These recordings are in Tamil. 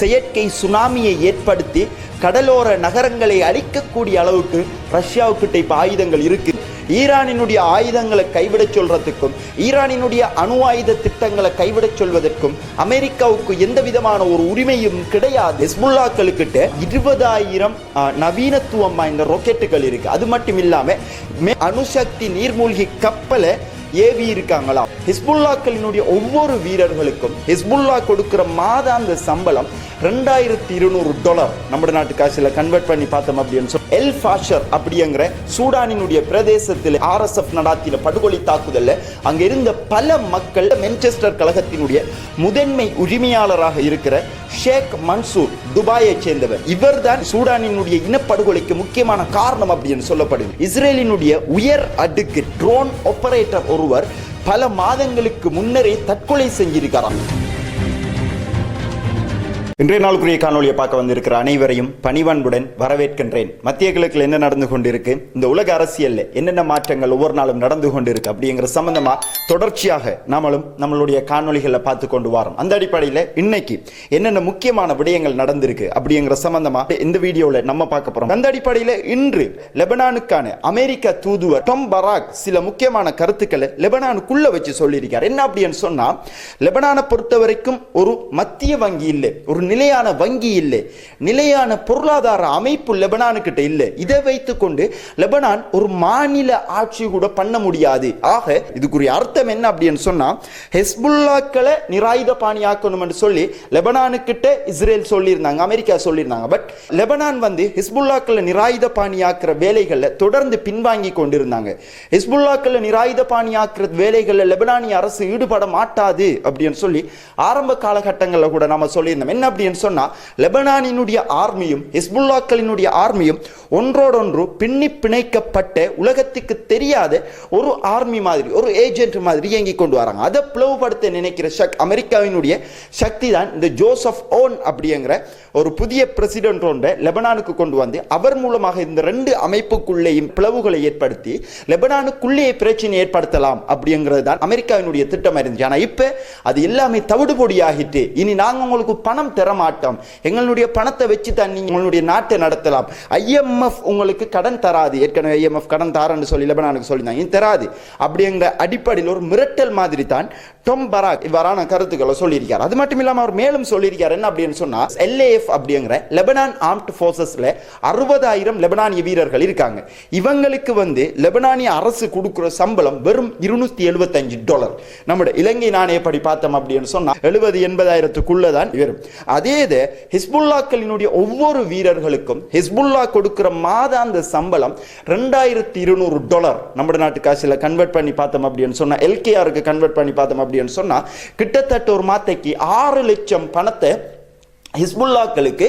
செயற்கை சுனாமியை ஏற்படுத்தி கடலோர நகரங்களை அழிக்கக்கூடிய அளவுக்கு ரஷ்யாவுக்கிட்ட இப்ப ஆயுதங்கள் இருக்கு. ஈரானினுடைய ஆயுதங்களை கைவிடச் சொல்றதுக்கும் ஈரானினுடைய அணு ஆயுத திட்டங்களை கைவிடச் சொல்வதற்கும் அமெரிக்காவுக்கு எந்த விதமான ஒரு உரிமையும் கிடையாது. ஹெஸ்புல்லாக்களுக்கிட்ட இருபதாயிரம் நவீனத்துவம் வாய்ந்த ராக்கெட்டுகள் இருக்கு. அது மட்டும் இல்லாம மே- அணுசக்தி நீர்மூழ்கி கப்பலை ஏவி இருக்காங்களா ஹிஸ்புல்லாக்களினுடைய ஒவ்வொரு வீரர்களுக்கும் ஹிஸ்புல்லா கொடுக்கிற மாதாந்த சம்பளம் ரெண்டாயிரத்தி இருநூறு டாலர். நம்ம நாட்டு காசுல கன்வெர்ட் பண்ணி பார்த்தோம் அப்படின்னு சொல்லி எல் ஃபாஷர் அப்படிங்கிற சூடானினுடைய பிரதேசத்தில் ஆர்எஸ்எஃப் நடாத்தின படுகொலை தாக்குதலில் அங்க இருந்த பல மக்கள் மென்செஸ்டர் கழகத்தினுடைய முதன்மை உரிமையாளராக இருக்கிற ஷேக் மன்சூர் துபாயை சேர்ந்தவர். இவர்தான் சூடானினுடைய இனப்படுகொலைக்கு முக்கியமான காரணம் அப்படின்னு சொல்லப்படுது. இஸ்ரேலினுடைய உயர் அடுக்கு ட்ரோன் ஆபரேட்டர் ஒருவர் பல மாதங்களுக்கு முன்னரே தற்கொலை செஞ்சிருக்கிறார். இன்றைய நாளுக்குரிய காணொலியை பார்க்க வந்திருக்கிற அனைவரையும் பணிவன்புடன் வரவேற்கின்றேன். மத்திய கிழக்கில் என்ன நடந்து கொண்டிருக்கு? இந்த உலக அரசியலில் என்னென்ன மாற்றங்கள் ஒவ்வொரு நாளும் நடந்து கொண்டிருக்கு அப்படிங்கிற சம்பந்தமா தொடர்ச்சியாக நாமளும் நம்மளுடைய காணொளிகளை பார்த்து கொண்டு வரோம். அந்த அடிப்படையில் இன்னைக்கு என்னென்ன முக்கியமான விடயங்கள் நடந்திருக்கு அப்படிங்கிற சம்பந்தமா இந்த வீடியோவில் நம்ம பார்க்க போறோம். அந்த அடிப்படையில் இன்று லெபனானுக்கான அமெரிக்க தூதுவர் டொம் பராக் சில முக்கியமான கருத்துக்களை லெபனானுக்குள்ள வச்சு சொல்லியிருக்கார். என்ன அப்படின்னு சொன்னா லெபனானை பொறுத்த வரைக்கும் ஒரு மத்திய வங்கி இல்லை ஒரு நிலையான வங்கி இல்லை. நிலையான பொருளாதார அமைப்பு லெபனானுக்கிட்ட இல்லை. இதை வைத்துக்கொண்டு லெபனான் ஒரு மாநில ஆட்சி கூட பண்ண முடியாது. ஆக இதுக்குரிய அர்த்தம் என்ன அப்படின்னு சொன்னா ஹெஸ்புல்லாக்களை நிராயுத பாணியாக்கணும் என்று சொல்லி லெபனானுக்கிட்ட இஸ்ரேல் சொல்லியிருந்தாங்க அமெரிக்கா சொல்லியிருந்தாங்க. பட் லெபனான் வந்து ஹிஸ்புல்லாக்களை நிராயுத பாணியாக்குற வேலைகளில் தொடர்ந்து பின்வாங்கி கொண்டிருந்தாங்க. ஹிஸ்புல்லாக்களை நிராயுத பாணியாக்குற வேலைகளில் லெபனானிய அரசு ஈடுபட மாட்டாது அப்படின்னு சொல்லி ஆரம்ப காலகட்டங்களில் கூட நம்ம சொல்லியிருந்தோம். என்ன அப்படின்னு சொன்னா லெபனானினுடைய ஆர்மியும் ஹிஸ்புல்லாக்களினுடைய ஆர்மியும் ஒன்றோடொன்று பின்னி பிணைக்கப்பட்ட உலகத்துக்கு தெரியாத ஒரு ஆர்மி மாதிரி ஒரு ஏஜென்ட் மாதிரி இயங்கி கொண்டு வராங்க. அதை பிளவுபடுத்த நினைக்கிற சக் அமெரிக்காவினுடைய சக்தி தான் இந்த ஜோசப் ஓன் அப்படிங்கிற ஒரு புதிய பிரசிடென்ட் ஒன்றை லெபனானுக்கு கொண்டு வந்து அவர் மூலமாக இந்த ரெண்டு அமைப்புக்குள்ளேயும் பிளவுகளை ஏற்படுத்தி லெபனானுக்குள்ளேயே பிரச்சனை ஏற்படுத்தலாம் அப்படிங்கிறது தான் அமெரிக்காவினுடைய திட்டம் இருந்துச்சு ஆனா இப்போ அது எல்லாமே தவிடுபொடி ஆகிட்டு இனி நாங்க உங்களுக்கு பணம் தர தரமாட்டோம். எங்களுடைய பணத்தை வச்சு தான் நீங்கள் உங்களுடைய நாட்டை நடத்தலாம். ஐஎம்எஃப் உங்களுக்கு கடன் தராது. ஏற்கனவே ஐஎம்எஃப் கடன் தாரன்னு சொல்லி லெபனானுக்கு சொல்லியிருந்தாங்க. தராது? அப்படிங்கிற அடிப்படையில் ஒரு மிரட்டல் மாதிரி தான் டொம் பராக் இவ்வாறான கருத்துக்களை சொல்லியிருக்கார். அது மட்டும் இல்லாமல் அவர் மேலும் சொல்லியிருக்கார். என்ன அப்படின்னு சொன்னால் எல்ஏஎஃப் அப்படிங்கிற லெபனான் ஆர்ம்ட் ஃபோர்ஸஸ்ல அறுபதாயிரம் லெபனானிய வீரர்கள் இருக்காங்க. இவங்களுக்கு வந்து லெபனானிய அரசு கொடுக்குற சம்பளம் வெறும் இருநூத்தி எழுபத்தஞ்சு டாலர். நம்முடைய இலங்கை நாணயப்படி பார்த்தோம் அப்படின்னு சொன்னால் எழுபது எண்பதாயிரத்துக்குள்ள தான் வரும் அதே இது ஹிஸ்புல்லாக்களினுடைய ஒவ்வொரு வீரர்களுக்கும் ஹிஸ்புல்லா கொடுக்குற மாதாந்த சம்பளம் ரெண்டாயிரத்தி இருநூறு டாலர். நம்ம நாட்டு காசில் கன்வெர்ட் பண்ணி பார்த்தோம் அப்படின்னு சொன்னால் எல்கேஆருக்கு கன்வெர்ட் பண்ணி பார்த்தோம் அப்படின்னு சொன்னா கிட்டத்தட்ட ஒரு மாத்தைக்கு ஆறு லட்சம் பணத்தை ஹிஸ்புல்லாக்களுக்கு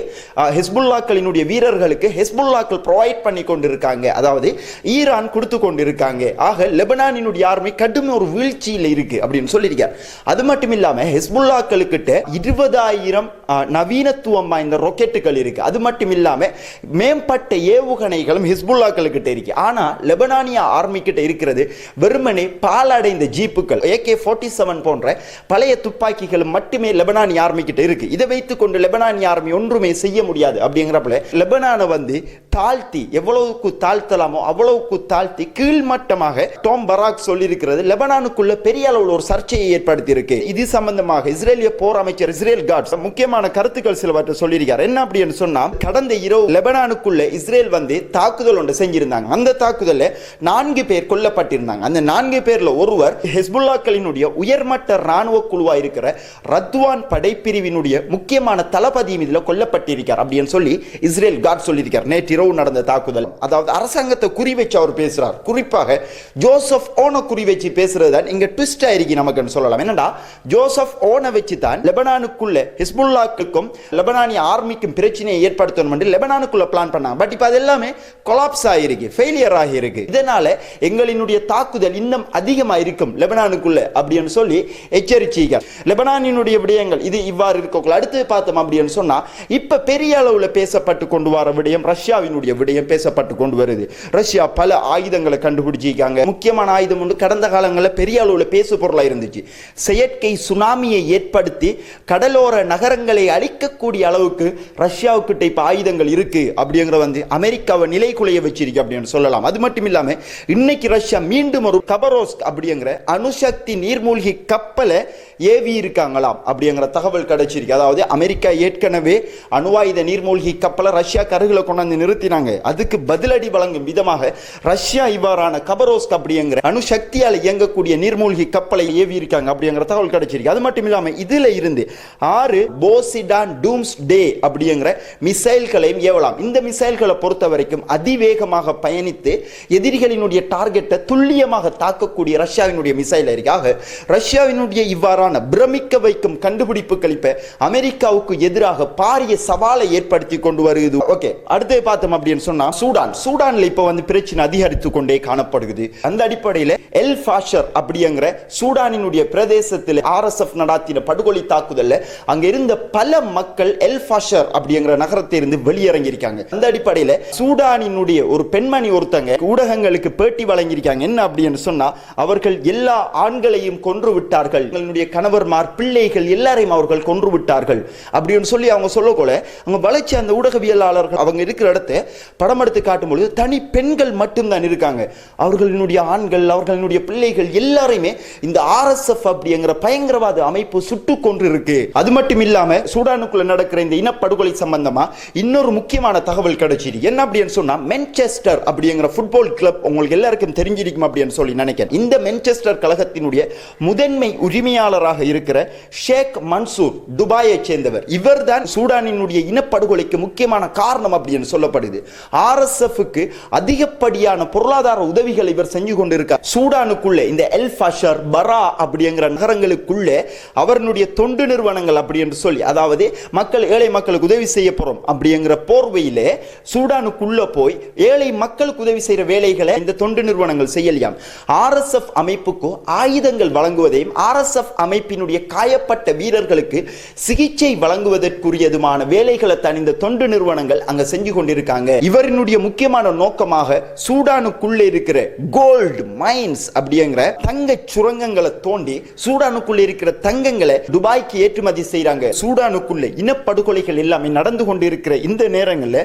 ஹிஸ்புல்லாக்களினுடைய வீரர்களுக்கு ஹிஸ்புல்லாக்கள் ப்ரொவைட் பண்ணி கொண்டிருக்காங்க. அதாவது ஈரான் கொடுத்து கொண்டிருக்காங்க. ஆக லெபனானினுடைய ஆர்மி கடும் ஒரு வீழ்ச்சியில் இருக்கு அப்படின்னு சொல்லியிருக்கார். அது மட்டும் இல்லாமல் ஹிஸ்புல்லாக்களுக்கிட்ட இருபதாயிரம் நவீனத்துவம் வாய்ந்த ராக்கெட்டுகள் இருக்கு. அது மட்டும் இல்லாமல் மேம்பட்ட ஏவுகணைகளும் ஹிஸ்புல்லாக்களுக்கிட்ட இருக்கு. ஆனால் லெபனானிய ஆர்மி கிட்ட இருக்கிறது வெறுமனே பாலடைந்த ஜீப்புகள் ஏகே ஃபோர்ட்டி செவன் போன்ற பழைய துப்பாக்கிகள் மட்டுமே லெபனானிய ஆர்மி கிட்ட இருக்கு. இதை வைத்துக்கொண்டு லெபனானிய ஆர்மி ஒன்றுமே செய்ய முடியாது அப்படிங்கிறப்பல லெபனானை வந்து தாழ்த்தி எவ்வளவுக்கு தாழ்த்தலாமோ அவ்வளவுக்கு தாழ்த்தி கீழ்மட்டமாக டோம் பராக் சொல்லியிருக்கிறது. லெபனானுக்குள்ள பெரிய அளவில் ஒரு சர்ச்சையை ஏற்படுத்தி இருக்கு இது சம்பந்தமாக இஸ்ரேலிய போர் அமைச்சர் இஸ்ரேல் காட்ஸ் முக்கியமான கருத்துக்கள் சிலவற்றை சொல்லியிருக்கார். என்ன அப்படின்னு சொன்னா கடந்த இரவு லெபனானுக்குள்ள இஸ்ரேல் வந்து தாக்குதல் ஒன்று செஞ்சிருந்தாங்க. அந்த தாக்குதல்ல நான்கு பேர் கொல்லப்பட்டிருந்தாங்க. அந்த நான்கு பேர்ல ஒருவர் ஹெஸ்புல்லாக்களினுடைய உயர்மட்ட ராணுவ குழுவா இருக்கிற ரத்வான் படைப்பிரிவினுடைய முக்கியமான தளபதியும் இதில் கொல்லப்பட்டிருக்கார். அப்படின்னு சொல்லி இஸ்ரேல் காட் சொல்லியிருக்கார். நேற்று இரவு நடந்த தாக்குதல். அதாவது அரசாங்கத்தை குறிவைச்சு அவர் பேசுறார். குறிப்பாக ஜோசப் ஓன குறிவைச்சு பேசுறது தான் இங்க ட்விஸ்ட் ஆயிருக்கு நமக்குன்னு சொல்லலாம். என்னடா? ஜோசப் ஓனை வச்சு தான் லெபனானுக்குள்ள ஹிஸ்புல்லாக்குக்கும் லெபனானிய ஆர்மிக்கும் பிரச்சனையை ஏற்படுத்தணும் என்று லெபனானுக்குள்ள பிளான் பண்ணாங்க. பட் இப்போ அது எல்லாமே கொலாப்ஸ் ஆகிருக்கு ஃபெயிலியர் ஆகியிருக்கு இதனால எங்களினுடைய தாக்குதல் இன்னும் அதிகமாக இருக்கும் லெபனானுக்குள்ள அப்படின்னு சொல்லி எச்சரிச்சிக்க லெபனானினுடைய விடயங்கள் இது இவ்வாறு இருக்கக்குள்ள அடுத்து பார்த்தோம் அப்படின்னு அப்படின்னு சொன்னா இப்ப பெரிய அளவில் பேசப்பட்டு கொண்டு வர விடயம் ரஷ்யாவின் ரஷ்யாவினுடைய விடயம் பேசப்பட்டு கொண்டு வருது. ரஷ்யா பல ஆயுதங்களை கண்டுபிடிச்சிருக்காங்க. முக்கியமான ஆயுதம் ஒன்று கடந்த காலங்களில் பெரிய அளவுல பேசு பொருளா இருந்துச்சு. செயற்கை சுனாமியை ஏற்படுத்தி கடலோர நகரங்களை அழிக்கக்கூடிய அளவுக்கு ரஷ்யாவுக்கிட்ட இப்ப ஆயுதங்கள் இருக்கு அப்படிங்கிற வந்து அமெரிக்காவை நிலைக்குலைய வச்சிருக்கு அப்படின்னு சொல்லலாம். அது மட்டும் இல்லாம இன்னைக்கு ரஷ்யா மீண்டும் ஒரு கபரோஸ்க் அப்படிங்கிற அணுசக்தி நீர்மூழ்கி கப்பலை ஏவி இருக்காங்களாம் அப்படிங்கிற தகவல் கிடைச்சிருக்கு. அதாவது அமெரிக்கா ஏற்கனவே அணுவாயுத நீர்மூழ்கி கப்பலை ரஷ்யா கருகில் கொண்டாந்து நிறுத்தினாங்க. அதுக்கு பதிலடி வழங்கும் விதமாக ரஷ்யா இவ்வாறான கபரோஸ்க் அப்படிங்கிற அணுசக்தியால் இயங்கக்கூடிய நீர்மூழ்கி கப்பலை ஏவி இருக்காங்க அப்படிங்கிற தகவல் கிடைச்சிருக்கு. அது மட்டும் இல்லாமல் இதில் இருந்து ஆறு போசிடான் டூம்ஸ் டே அப்படிங்கிற மிசைல்களையும் ஏவலாம். இந்த மிசைல்களை பொறுத்த வரைக்கும் அதிவேகமாக பயணித்து எதிரிகளினுடைய டார்கெட்டை துல்லியமாக தாக்கக்கூடிய ரஷ்யாவினுடைய மிசைல் இருக்காக ரஷ்யாவினுடைய இவ்வாறான பிரமிக்க வைக்கும் கண்டுபிடிப்புகள் இப்ப அமெரிக்காவுக்கு எதிராக பாரிய சவாலை ஏற்படுத்தி கொண்டு வருகிறது ஓகே அடுத்து பார்த்தோம் அப்படின்னு சொன்னா சூடான். சூடான்ல இப்ப வந்து பிரச்சனை அதிகரித்து கொண்டே காணப்படுகிறது அந்த அடிப்படையில் எல் ஃபாஷர் அப்படிங்கிற சூடானினுடைய பிரதேசத்தில் ஆர்எஸ்எஃப் நடாத்தின படுகொலை தாக்குதல்ல அங்க இருந்த பல மக்கள் எல் ஃபாஷர் அப்படிங்கிற நகரத்தை இருந்து வெளியிறங்கியிருக்காங்க அந்த அடிப்படையில் சூடானினுடைய ஒரு பெண்மணி ஒருத்தங்க ஊடகங்களுக்கு பேட்டி வழங்கியிருக்காங்க. என்ன அப்படின்னு சொன்னா அவர்கள் எல்லா ஆண்களையும் கொன்று விட்டார்கள். எங்களுடைய கணவர்மார் பிள்ளைகள் எல்லாரையும் அவர்கள் கொன்று விட்டார்கள். அப்படின்னு சொல்லி அவங்க சொல்லக்கூட அவங்க வளர்ச்சி அந்த ஊடகவியலாளர்கள் அவங்க இருக்கிற இடத்த படம் எடுத்து காட்டும் பொழுது தனி பெண்கள் மட்டும்தான் இருக்காங்க. அவர்களினுடைய ஆண்கள் அவர்களினுடைய பிள்ளைகள் எல்லாரையுமே இந்த ஆர்எஸ்எஃப் அப்படிங்கிற பயங்கரவாத அமைப்பு சுட்டு கொன்று இருக்கு அது மட்டும் இல்லாம சூடானுக்குள்ள நடக்கிற இந்த இனப்படுகொலை சம்பந்தமா இன்னொரு முக்கியமான தகவல் கிடைச்சிது. என்ன அப்படின்னு சொன்னா மென்செஸ்டர் அப்படிங்கிற ஃபுட்பால் கிளப் உங்களுக்கு எல்லாருக்கும் தெரிஞ்சிருக்கும் அப்படின்னு சொல்லி நினைக்கிறேன். இந்த மென்செஸ்டர் கழகத்தினுடைய முதன்மை உரிமையாளர் உரிமையாளராக இருக்கிற ஷேக் மன்சூர் துபாயை சேர்ந்தவர். இவர் தான் சூடானினுடைய இனப்படுகொலைக்கு முக்கியமான காரணம் அப்படின்னு சொல்லப்படுது. ஆர்எஸ்எஃப்க்கு அதிகப்படியான பொருளாதார உதவிகள் இவர் செஞ்சு கொண்டிருக்கார். சூடானுக்குள்ளே இந்த எல் ஃபஷர் பரா அப்படிங்கிற நகரங்களுக்குள்ளே அவருடைய தொண்டு நிறுவனங்கள் அப்படி என்று சொல்லி அதாவது மக்கள் ஏழை மக்களுக்கு உதவி செய்ய போறோம் அப்படிங்கிற போர்வையிலே சூடானுக்குள்ள போய் ஏழை மக்களுக்கு உதவி செய்கிற வேலைகளை இந்த தொண்டு நிறுவனங்கள் செய்யலையாம். ஆர்எஸ்எஃப் அமைப்புக்கு ஆயுதங்கள் வழங்குவதையும் ஆர்எஸ்எஃப் அமைப்பு அமைப்பினுடைய காயப்பட்ட வீரர்களுக்கு சிகிச்சை வழங்குவதற்குரியதுமான வேலைகளை தனிந்த தொண்டு நிறுவனங்கள் அங்க செஞ்சு கொண்டிருக்காங்க. இவரினுடைய முக்கியமான நோக்கமாக சூடானுக்குள்ளே இருக்கிற கோல்டு மைன்ஸ் அப்படிங்கிற தங்க சுரங்கங்களை தோண்டி சூடானுக்குள்ளே இருக்கிற தங்கங்களை துபாய்க்கு ஏற்றுமதி செய்யறாங்க சூடானுக்குள்ளே இனப்படுகொலைகள் எல்லாமே நடந்து கொண்டிருக்கிற இந்த நேரங்களில்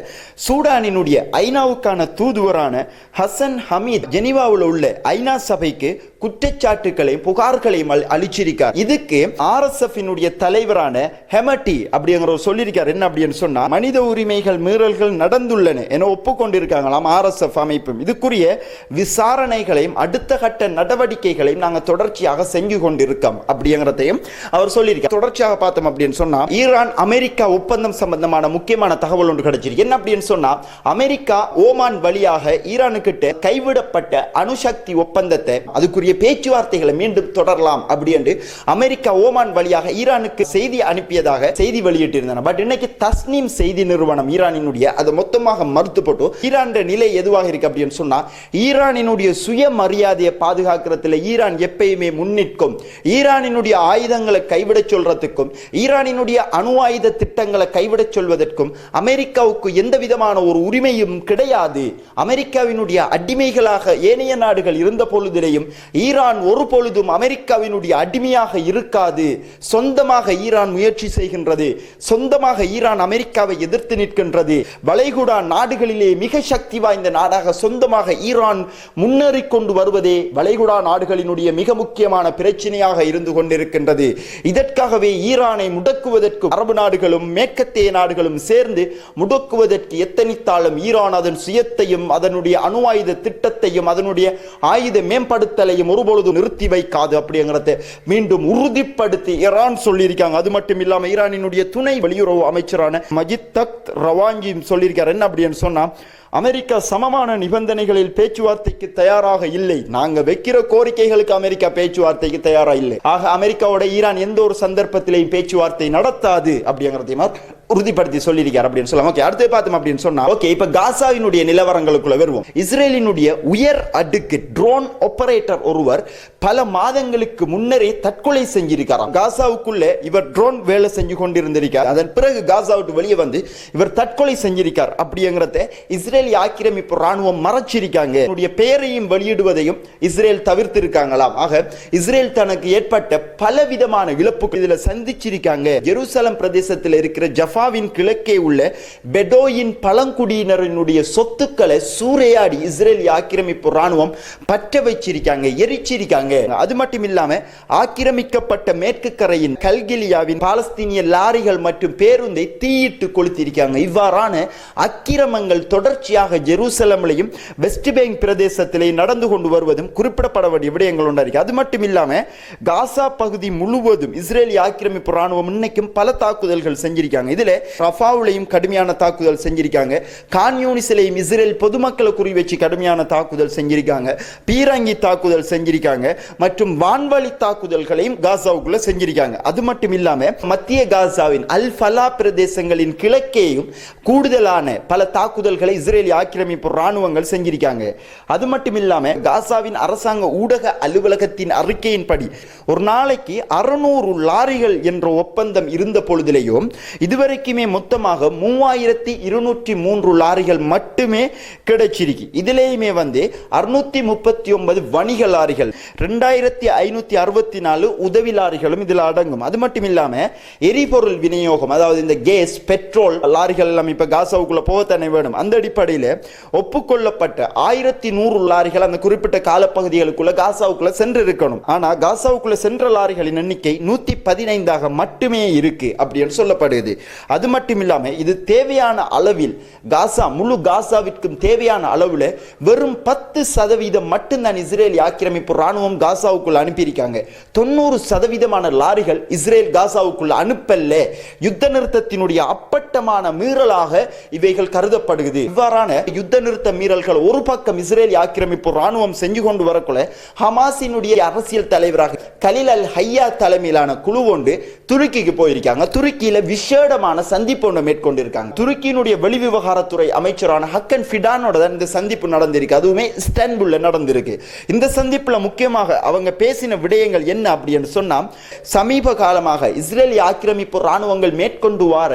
சூடானினுடைய ஐநாவுக்கான தூதுவரான ஹசன் ஹமீத் ஜெனிவாவில் உள்ள ஐநா சபைக்கு குற்றச்சாட்டுகளையும் புகார்களையும் அளிச்சிருக்கார். இதுக்கு ஆர்எஸ்எஃப் தலைவரான ஹெமட்டி அப்படிங்கிற சொல்லியிருக்கார். என்ன அப்படின்னு சொன்னா மனித உரிமைகள் மீறல்கள் நடந்துள்ளன என ஒப்புக்கொண்டிருக்காங்களாம் ஆர்எஸ்எஃப் அமைப்பும். இதுக்குரிய விசாரணைகளையும் அடுத்த கட்ட நடவடிக்கைகளையும் நாங்கள் தொடர்ச்சியாக செஞ்சு கொண்டிருக்கோம் அப்படிங்கிறதையும் அவர் சொல்லியிருக்கார். தொடர்ச்சியாக பார்த்தோம் அப்படின்னு சொன்னா ஈரான் அமெரிக்கா ஒப்பந்தம் சம்பந்தமான முக்கியமான தகவல் ஒன்று கிடைச்சிருக்கு. என்ன அப்படின்னு சொன்னா அமெரிக்கா ஓமான் வழியாக ஈரானுக்கிட்ட கைவிடப்பட்ட அணுசக்தி ஒப்பந்தத்தை அதுக்குரிய பேச்சுவார்த்தைகளை மீண்டும் தொடரலாம் அப்படி என்று அமெரிக்கா ஓமான் வழியாக ஈரானுக்கு செய்தி அனுப்பியதாக செய்தி வெளியிட்டிருந்தன. பட் இன்னைக்கு தஸ்னீம் செய்தி நிறுவனம் ஈரானினுடைய அதை மொத்தமாக மறுத்து போட்டு ஈரான் நிலை எதுவாக இருக்கு அப்படின்னு சொன்னா ஈரானினுடைய சுயமரியாதையை பாதுகாக்கிறதுல ஈரான் எப்பயுமே முன்னிற்கும். ஈரானினுடைய ஆயுதங்களை கைவிடச் சொல்றதுக்கும் ஈரானினுடைய அணு ஆயுத திட்டங்களை கைவிடச் சொல்வதற்கும் அமெரிக்காவுக்கு எந்த விதமான ஒரு உரிமையும் கிடையாது. அமெரிக்காவினுடைய அடிமைகளாக ஏனைய நாடுகள் இருந்த பொழுதிலேயும் ஈரான் ஒரு பொழுதும் அமெரிக்காவினுடைய அடிமையாக இருக்காது. சொந்தமாக ஈரான் முயற்சி செய்கின்றது. சொந்தமாக ஈரான் அமெரிக்காவை எதிர்த்து நிற்கின்றது. வளைகுடா நாடுகளிலே மிக சக்தி வாய்ந்த நாடாக சொந்தமாக ஈரான் முன்னேறி கொண்டு வருவதே வளைகுடா நாடுகளினுடைய மிக முக்கியமான பிரச்சனையாக இருந்து கொண்டிருக்கின்றது. இதற்காகவே ஈரானை முடக்குவதற்கு அரபு நாடுகளும் மேற்கத்திய நாடுகளும் சேர்ந்து முடக்குவதற்கு எத்தனித்தாலும் ஈரான் அதன் சுயத்தையும் அதனுடைய அணு ஆயுத திட்டத்தையும் அதனுடைய ஆயுத மேம்படுத்தலையும் ஒருபொழுதும் நிறுத்தி வைக்காது அப்படிங்கிறத மீண்டும் உறுதிப்படுத்தி ஈரான் சொல்லியிருக்காங்க. அது மட்டும் இல்லாம ஈரானினுடைய துணை வெளியுறவு அமைச்சரான மஜித் தக் ரவாங்கியும் சொல்லியிருக்காரு. என்ன அப்படின்னு சொன்னா அமெரிக்கா சமமான நிபந்தனைகளில் பேச்சுவார்த்தைக்கு தயாராக இல்லை. நாங்க வைக்கிற கோரிக்கைகளுக்கு அமெரிக்கா பேச்சுவார்த்தைக்கு தயாரா இல்லை. ஆக அமெரிக்காவோட ஈரான் எந்த ஒரு சந்தர்ப்பத்திலையும் பேச்சுவார்த்தை நடத்தாது அப்படிங்கிறதையும் உறுதிப்படுத்தி சொல்லியிருக்கார் அப்படின்னு சொல்லலாம். ஓகே அடுத்து பார்த்தோம் அப்படின்னு சொன்னா ஓகே இப்ப காசாவினுடைய நிலவரங்களுக்குள்ள வருவோம். இஸ்ரேலினுடைய உயர் அடுக்கு ட்ரோன் ஆபரேட்டர் ஒருவர் பல மாதங்களுக்கு முன்னரே தற்கொலை செஞ்சிருக்காராம். காசாவுக்குள்ள இவர் ட்ரோன் வேலை செஞ்சு கொண்டிருந்திருக்கார். அதன் பிறகு காசா விட்டு வெளியே வந்து இவர் தற்கொலை செஞ்சிருக்கார் அப்படிங்கிறத இஸ்ரேல் ஆக்கிரமிப்பு ராணுவம் மறைச்சிருக்காங்க. பெயரையும் வெளியிடுவதையும் இஸ்ரேல் தவிர்த்திருக்காங்களாம். ஆக இஸ்ரேல் தனக்கு ஏற்பட்ட பலவிதமான இழப்புகள் இதுல சந்திச்சிருக்காங்க. ஜெருசலம் பிரதேசத்தில் இருக்கிற ஜஃபாவின் கிழக்கே உள்ள பெடோயின் பழங்குடியினரினுடைய சொத்துக்களை சூறையாடி இஸ்ரேல் ஆக்கிரமிப்பு ராணுவம் பற்ற வச்சிருக்காங்க எரிச்சிருக்காங்க. அது மட்டும் இல்லாம ஆக்கிரமிக்கப்பட்ட மேற்கு கரையின் கல்கிலியாவின் பாலஸ்தீனிய லாரிகள் மற்றும் பேருந்தை தீயிட்டு கொளுத்திருக்காங்க. இவ்வாறான அக்கிரமங்கள் தொடர்ச்சி தொடர்ச்சியாக ஜெருசலம்லையும் வெஸ்ட் பேங்க் பிரதேசத்திலே நடந்து கொண்டு வருவதும் குறிப்பிடப்பட வேண்டிய விடயங்கள் ஒன்றா அது மட்டும் இல்லாமல் காசா பகுதி முழுவதும் இஸ்ரேலி ஆக்கிரமிப்பு ராணுவம் இன்னைக்கும் பல தாக்குதல்கள் செஞ்சிருக்காங்க. இதில் ரஃபாவுலையும் கடுமையான தாக்குதல் செஞ்சிருக்காங்க. கான்யூனிசிலையும் இஸ்ரேல் பொதுமக்களை குறி வச்சு கடுமையான தாக்குதல் செஞ்சிருக்காங்க. பீரங்கி தாக்குதல் செஞ்சிருக்காங்க. மற்றும் வான்வழி தாக்குதல்களையும் காசாவுக்குள்ள செஞ்சிருக்காங்க. அது மட்டும் இல்லாமல் மத்திய காசாவின் அல் ஃபலா பிரதேசங்களின் கிழக்கேயும் கூடுதலான பல தாக்குதல்களை இஸ்ரேல் ஆக்கிரமிப்பு ராணுவங்கள் செஞ்சிருக்காங்க. அது மட்டும் இல்லாம காசாவின் அரசாங்க ஊடக அலுவலகத்தின் அறிக்கையின்படி ஒரு நாளைக்கு அறுநூறு லாரிகள் என்ற ஒப்பந்தம் இருந்த பொழுதிலேயும் இதுவரைக்குமே மொத்தமாக மூவாயிரத்தி இருநூற்றி மூன்று லாரிகள் மட்டுமே கிடைச்சிருக்கு. இதுலேயுமே வந்து அறுநூத்தி முப்பத்தி ஒன்பது வணிக லாரிகள் ரெண்டாயிரத்தி ஐநூத்தி அறுபத்தி நாலு உதவி லாரிகளும் இதில் அடங்கும். அது மட்டும் இல்லாம எரிபொருள் விநியோகம் அதாவது இந்த கேஸ் பெட்ரோல் லாரிகள் எல்லாம் இப்ப காசாவுக்குள்ள போகத்தானே வேணும். அந்த அடிப்படை அடிப்படையில் ஒப்புக்கொள்ளப்பட்ட ஆயிரத்தி நூறு லாரிகள் அந்த குறிப்பிட்ட காலப்பகுதிகளுக்குள்ள காசாவுக்குள்ள சென்று இருக்கணும் ஆனா காசாவுக்குள்ள சென்ற லாரிகளின் எண்ணிக்கை நூத்தி பதினைந்தாக மட்டுமே இருக்கு அப்படின்னு சொல்லப்படுது. அது மட்டும் இல்லாம இது தேவையான அளவில் காசா முழு காசாவிற்கும் தேவையான அளவில் வெறும் பத்து சதவீதம் மட்டும்தான் இஸ்ரேல் ஆக்கிரமிப்பு ராணுவம் காசாவுக்குள்ள அனுப்பியிருக்காங்க. தொண்ணூறு சதவீதமான லாரிகள் இஸ்ரேல் காசாவுக்குள்ள அனுப்பல்ல. யுத்த நிறுத்தத்தினுடைய அப்பட்டமான மீறலாக இவைகள் கருதப்படுகிறது. இவ்வாறு இவ்வாறான யுத்த நிறுத்த மீறல்கள் ஒரு பக்கம் இஸ்ரேல் ஆக்கிரமிப்பு ராணுவம் செஞ்சு கொண்டு வரக்குள்ள ஹமாசினுடைய அரசியல் தலைவராக கலில் அல் ஹையா தலைமையிலான குழு ஒன்று துருக்கிக்கு போயிருக்காங்க. துருக்கியில விசேடமான சந்திப்பு ஒன்று மேற்கொண்டிருக்காங்க. துருக்கியினுடைய வெளிவிவகாரத்துறை அமைச்சரான ஹக்கன் ஃபிடானோட தான் இந்த சந்திப்பு நடந்திருக்கு. அதுவுமே ஸ்டான்புல்ல நடந்திருக்கு. இந்த சந்திப்புல முக்கியமாக அவங்க பேசின விடயங்கள் என்ன அப்படின்னு சொன்னா சமீப காலமாக இஸ்ரேலி ஆக்கிரமிப்பு ராணுவங்கள் மேற்கொண்டு வார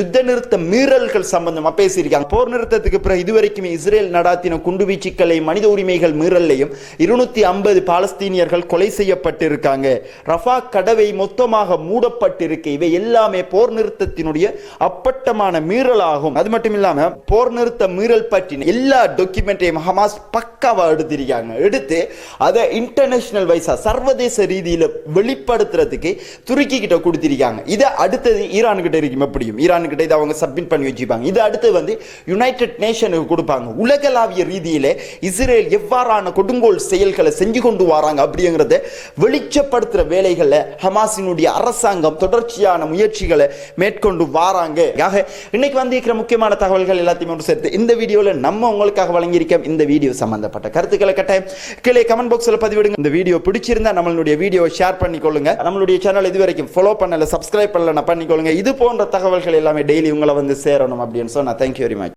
யுத்த நிறுத்த மீறல்கள் சம்பந்தமா பேசியிருக்காங்க. போர் நிறுத்தத்துக்கு பிற இதுவரைக்குமே இஸ்ரேல் நடாத்தின குண்டுவீச்சுக்களை மனித உரிமைகள் மீறல்லையும் இருநூத்தி ஐம்பது பாலஸ்தீனியர்கள் கொலை செய்யப்பட்டிருக்காங்க. ரஃபா கடவை மொத்தமாக மூடப்பட்டிருக்கு. இவை எல்லாமே போர் நிறுத்தத்தினுடைய அப்பட்டமான மீறலாகும். அது மட்டும் இல்லாம போர் நிறுத்த மீறல் பற்றின எல்லா டாக்குமெண்ட்டையும் ஹமாஸ் பக்காவா எடுத்திருக்காங்க. எடுத்து அதை இன்டர்நேஷனல் வைஸா சர்வதேச ரீதியில வெளிப்படுத்துறதுக்கு துருக்கி கிட்ட கொடுத்திருக்காங்க. இதை அடுத்தது ஈரான் கிட்ட இருக்கும்? எப்படியும் ஈரான் கிட்ட இதை அவங்க சப்மிட் பண்ணி வச்சுப்பாங்க. இது அடுத்து வந்து யுனைடெட் நேஷனுக்கு கொடுப்பாங்க. உலகளாவிய ரீதியிலே இஸ்ரேல் எவ்வாறான கொடுங்கோல் செயல்களை செஞ்சு கொண்டு வராங்க அப்படிங்கிறத வெளிச்சப்படுத்துற வேலைகளை ஹமாஸினுடைய அரசாங்கம் தொடர்ச்சியான முயற்சிகளை மேற்கொண்டு வாராங்க. ஆக இன்னைக்கு வந்து இருக்கிற முக்கியமான தகவல்கள் எல்லாத்தையும் ஒன்று சேர்த்து இந்த வீடியோவில் நம்ம உங்களுக்காக வழங்கியிருக்கோம் இந்த வீடியோ சம்பந்தப்பட்ட கருத்துக்களை கட்டாயம் கீழே கமெண்ட் பாக்ஸில் பதிவிடுங்க. இந்த வீடியோ பிடிச்சிருந்தா நம்மளுடைய வீடியோ ஷேர் பண்ணிக்கொள்ளுங்க. நம்மளுடைய சேனல் இது வரைக்கும் ஃபாலோ பண்ணல சப்ஸ்கிரைப் பண்ணல பண்ணிக்கொள்ளுங்க. இது போன்ற தகவல்கள் எல்லாமே டெய்லி உங்களை வந்து சேரணும் அப்படின்னு சொன்னா தேங்க்யூ வெரி மச்